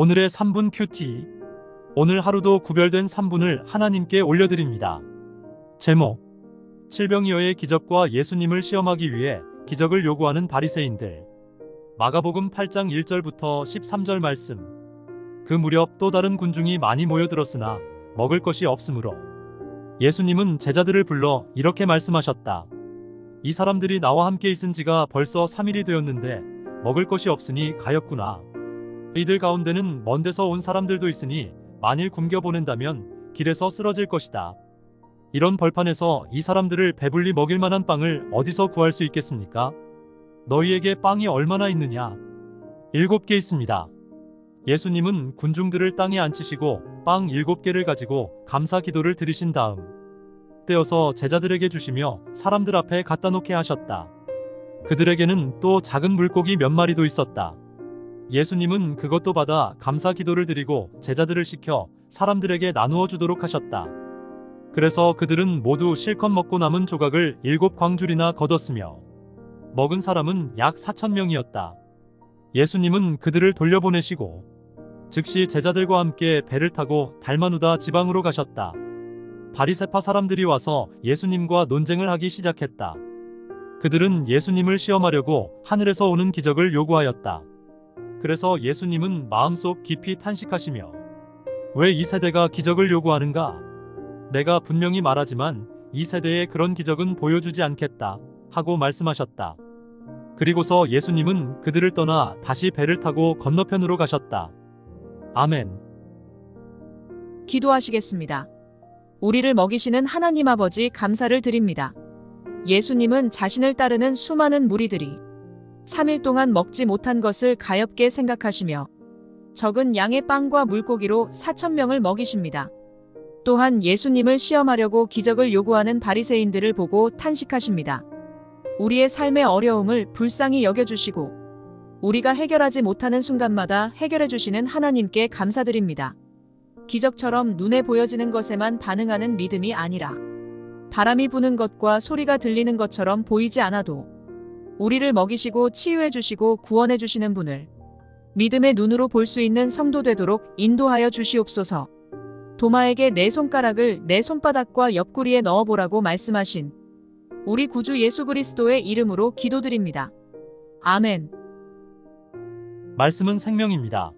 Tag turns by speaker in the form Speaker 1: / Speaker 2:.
Speaker 1: 오늘의 3분 큐티. 오늘 하루도 구별된 3분을 하나님께 올려드립니다. 제목. 칠병이어의 기적과 예수님을 시험하기 위해 기적을 요구하는 바리새인들. 마가복음 8장 1절부터 13절 말씀. 그 무렵 또 다른 군중이 많이 모여들었으나 먹을 것이 없으므로 예수님은 제자들을 불러 이렇게 말씀하셨다. 이 사람들이 나와 함께 있은 지가 벌써 3일이 되었는데 먹을 것이 없으니 가엾구나. 이들 가운데는 먼 데서 온 사람들도 있으니 만일 굶겨 보낸다면 길에서 쓰러질 것이다. 이런 벌판에서 이 사람들을 배불리 먹일 만한 빵을 어디서 구할 수 있겠습니까? 너희에게 빵이 얼마나 있느냐? 일곱 개 있습니다. 예수님은 군중들을 땅에 앉히시고 빵 일곱 개를 가지고 감사 기도를 드리신 다음 떼어서 제자들에게 주시며 사람들 앞에 갖다 놓게 하셨다. 그들에게는 또 작은 물고기 몇 마리도 있었다. 예수님은 그것도 받아 감사 기도를 드리고 제자들을 시켜 사람들에게 나누어 주도록 하셨다. 그래서 그들은 모두 실컷 먹고 남은 조각을 일곱 광줄이나 거뒀으며 먹은 사람은 약 4천 명이었다. 예수님은 그들을 돌려보내시고 즉시 제자들과 함께 배를 타고 달마누다 지방으로 가셨다. 바리세파 사람들이 와서 예수님과 논쟁을 하기 시작했다. 그들은 예수님을 시험하려고 하늘에서 오는 기적을 요구하였다. 그래서 예수님은 마음속 깊이 탄식하시며 왜 이 세대가 기적을 요구하는가? 내가 분명히 말하지만 이 세대에 그런 기적은 보여주지 않겠다 하고 말씀하셨다. 그리고서 예수님은 그들을 떠나 다시 배를 타고 건너편으로 가셨다. 아멘.
Speaker 2: 기도하시겠습니다. 우리를 먹이시는 하나님 아버지 감사를 드립니다. 예수님은 자신을 따르는 수많은 무리들이 3일 동안 먹지 못한 것을 가엾게 생각하시며 적은 양의 빵과 물고기로 4천 명을 먹이십니다. 또한 예수님을 시험하려고 기적을 요구하는 바리새인들을 보고 탄식하십니다. 우리의 삶의 어려움을 불쌍히 여겨주시고 우리가 해결하지 못하는 순간마다 해결해 주시는 하나님께 감사드립니다. 기적처럼 눈에 보여지는 것에만 반응하는 믿음이 아니라 바람이 부는 것과 소리가 들리는 것처럼 보이지 않아도 우리를 먹이시고 치유해 주시고 구원해 주시는 분을 믿음의 눈으로 볼 수 있는 성도 되도록 인도하여 주시옵소서. 도마에게 내 손가락을 내 손바닥과 옆구리에 넣어보라고 말씀하신 우리 구주 예수 그리스도의 이름으로 기도드립니다. 아멘.
Speaker 1: 말씀은 생명입니다.